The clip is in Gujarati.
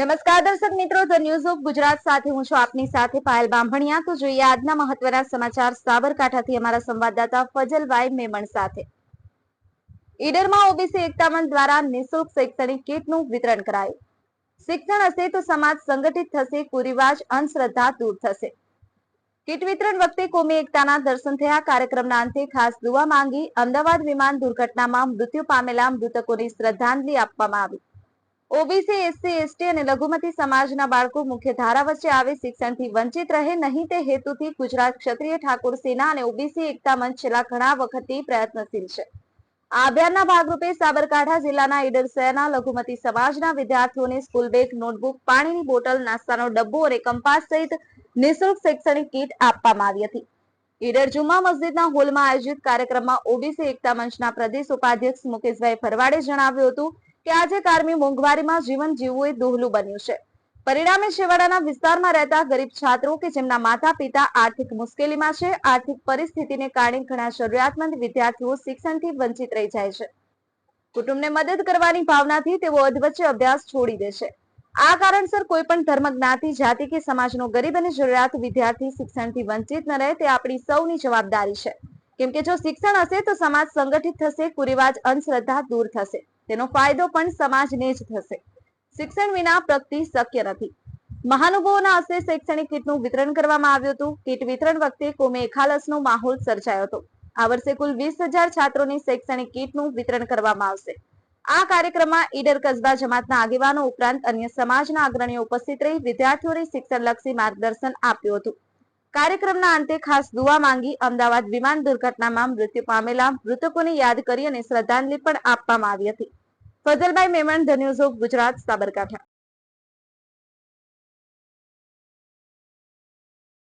નમસ્કાર દર્શક મિત્રો, ધ ન્યૂઝ ઓફ ગુજરાત સાથે હું છું આપની સાથે પાયલ બામણિયા તો જોઈએ આજના મહત્વના સમાચાર સાબરકાંઠાથી અમારા સંવાદદાતા ફજલભાઈ મેમણ સાથે. ઈડરમાં ઓબીસી એકતા મંચ દ્વારા નિઃશુલ્ક શૈક્ષણિક કીટનું વિતરણ કરાયું. શિક્ષણ હશે તો સમાજ સંગઠિત થશે, કુરિવાજ, અંધશ્રદ્ધા દૂર થશે. કીટ વિતરણ વખતે કોમી એકતાના દર્શન થયા. કાર્યક્રમના અંતે ખાસ દુવા માંગી અમદાવાદ વિમાન દુર્ઘટનામાં મૃત્યુ પામેલા મૃતકોની શ્રદ્ધાંજલિ આપવામાં આવી. ઓબીસી, એસસી, એસટી અને લઘુમતી સમાજના બાળકો મુખ્ય ધારા વચ્ચે આવે શિક્ષણથી વંચિત રહે નહીં તે હેતુથી ગુજરાત ક્ષત્રિય ઠાકોર સેના અને ઓબીસી એકતા મંચ છેલ્લા ઘણા વખતથી પ્રયત્નશીલ છે. આ અભિયાનના ભાગરૂપે સાબરકાંઠા જિલ્લાના ઈડર શહેરના લઘુમતી સમાજના વિદ્યાર્થીઓને સ્કૂલ બેગ, નોટબુક, પાણીની બોટલ, નાસ્તાનો ડબ્બો અને કંપાસ સહિત નિઃશુલ્ક શૈક્ષણિક કીટ આપવામાં આવી હતી. ઈડર જુમા મસ્જિદના હોલમાં આયોજિત કાર્યક્રમમાં ઓબીસી એકતા મંચના પ્રદેશ ઉપાધ્યક્ષ મુકેશભાઈ ફરવાડે જણાવ્યું હતું કે આજે કારમી મોંઘવારીમાં જીવન જીવવું એ દોહલું બન્યું છે. પરિણામે છેવાડાના વિસ્તારમાં રહેતા ગરીબ છાત્રો કે જેમના માતા પિતા આર્થિક મુશ્કેલીમાં છે, આર્થિક પરિસ્થિતિને કારણે ઘણા જરૂરિયાતમંદ વિદ્યાર્થીઓ શિક્ષણથી વંચિત રહી જાય છે. કુટુંબને મદદ કરવાની ભાવનાથી તેઓ અધવચ્ચે અભ્યાસ છોડી દે છે. આ કારણસર કોઈ પણ ધર્મ જ્ઞાતિ, જાતિ કે સમાજનો ગરીબ અને જરૂરિયાત વિદ્યાર્થી શિક્ષણથી વંચિત ન રહે તે આપણી સૌની જવાબદારી છે. કેમ કે જો શિક્ષણ હશે તો સમાજ સંગઠિત થશે, કુરિવાજ, અંધશ્રદ્ધા દૂર થશે. તેનો ફાયદો પણ સમાજને જ થશે. શિક્ષણ વિના પ્રગતિ શક્ય નથી. મહાનુભાવોના હસ્તે શૈક્ષણિક કીટનું વિતરણ કરવામાં આવ્યું હતું. કીટ વિતરણ વખતે કોમે એખાલસનો માહોલ સર્જાયો હતો. આ વર્ષે કુલ વીસ હજાર છાત્રોની શૈક્ષણિક કીટનું વિતરણ કરવામાં આવશે. આ કાર્યક્રમમાં ઈડર કસ્બા જમાતના આગેવાનો ઉપરાંત અન્ય સમાજના અગ્રણીઓ ઉપસ્થિત રહી વિદ્યાર્થીઓને શિક્ષણલક્ષી માર્ગદર્શન આપ્યું હતું. કાર્યક્રમના અંતે ખાસ દુઆ માંગી અમદાવાદ વિમાન દુર્ઘટનામાં મૃત્યુ પામેલા મૃતકોને યાદ કરી અને શ્રદ્ધાંજલિ પણ આપવામાં આવી હતી. ફઝલભાઈ મેમણ ધ ગુજરાત સાબરકાંઠા.